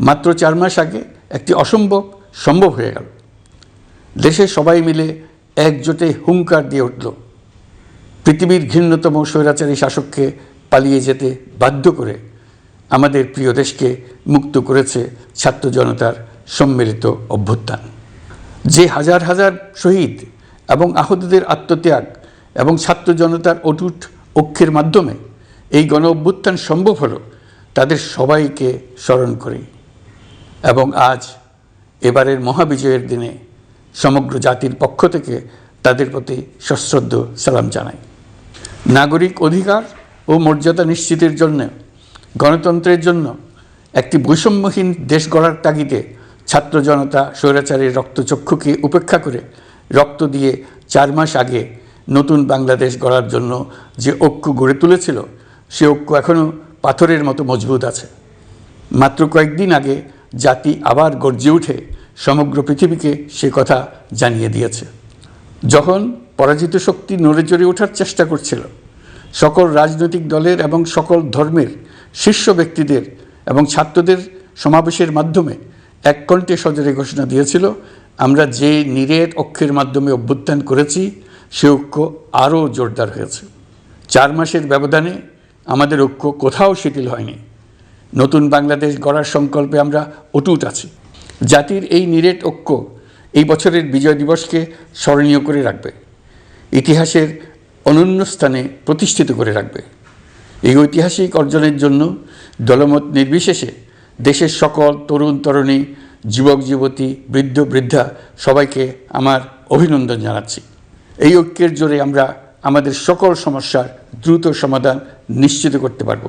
মাত্র চার মাস আগে একটি অসম্ভব সম্ভব হয়ে গেল। দেশের সবাই মিলে একজোটে হুঙ্কার দিয়ে উঠল। পৃথিবীর ঘৃণ্যতম স্বৈরাচারী শাসককে পালিয়ে যেতে বাধ্য করে আমাদের প্রিয় দেশকে মুক্ত করেছে ছাত্র জনতার সম্মিলিত অভ্যুত্থান। যে হাজার হাজার শহীদ এবং আহতদের আত্মত্যাগ এবং ছাত্র জনতার অটুট ঐক্যের মাধ্যমে এই গণ অভ্যুত্থান সম্ভব হলো, তাদের সবাইকে স্মরণ করি। এবং আজ এবারের মহাবিজয়ের দিনে সমগ্র জাতির পক্ষ থেকে তাদের প্রতি সশ্রদ্ধ সালাম জানাই। নাগরিক অধিকার ও মর্যাদা নিশ্চিতের জন্য, গণতন্ত্রের জন্য একটি বৈষম্যহীন দেশ গড়ার তাগিদে ছাত্র জনতা স্বৈরাচারের রক্তচক্ষুকে উপেক্ষা করে রক্ত দিয়ে চার মাস আগে নতুন বাংলাদেশ গড়ার জন্য যে ঐক্য গড়ে তুলেছিল, সে ঐক্য এখনও পাথরের মতো মজবুত আছে। মাত্র কয়েকদিন আগে জাতি আবার গর্জে উঠে সমগ্র পৃথিবীকে সে কথা জানিয়ে দিয়েছে। যখন পরাজিত শক্তি নড়ে চড়ে ওঠার চেষ্টা করছিল, সকল রাজনৈতিক দলের এবং সকল ধর্মের শীর্ষ ব্যক্তিদের এবং ছাত্রদের সমাবেশের মাধ্যমে এক কণ্ঠে সজরে ঘোষণা দিয়েছিল, আমরা যে নিরেট অক্ষের মাধ্যমে অভ্যুত্থান করেছি, সে ঐক্য আরও জোরদার হয়েছে। চার মাসের ব্যবধানে আমাদের ঐক্য কোথাও শিথিল হয়নি। নতুন বাংলাদেশ গড়ার সংকল্পে আমরা অটুট আছি। জাতির এই নিরেট ঐক্য এই বছরের বিজয় দিবসকে স্মরণীয় করে রাখবে। ইতিহাসের অনন্য স্থানে প্রতিষ্ঠিত করে রাখবে। এই ঐতিহাসিক অর্জনের জন্য দলমত নির্বিশেষে দেশের সকল তরুণ তরুণী, যুবক, যুবতী, বৃদ্ধ, বৃদ্ধা সবাইকে আমার অভিনন্দন জানাচ্ছি। এই ঐক্যের জোরে আমরা আমাদের সকল সমস্যার দ্রুত সমাধান নিশ্চিত করতে পারব।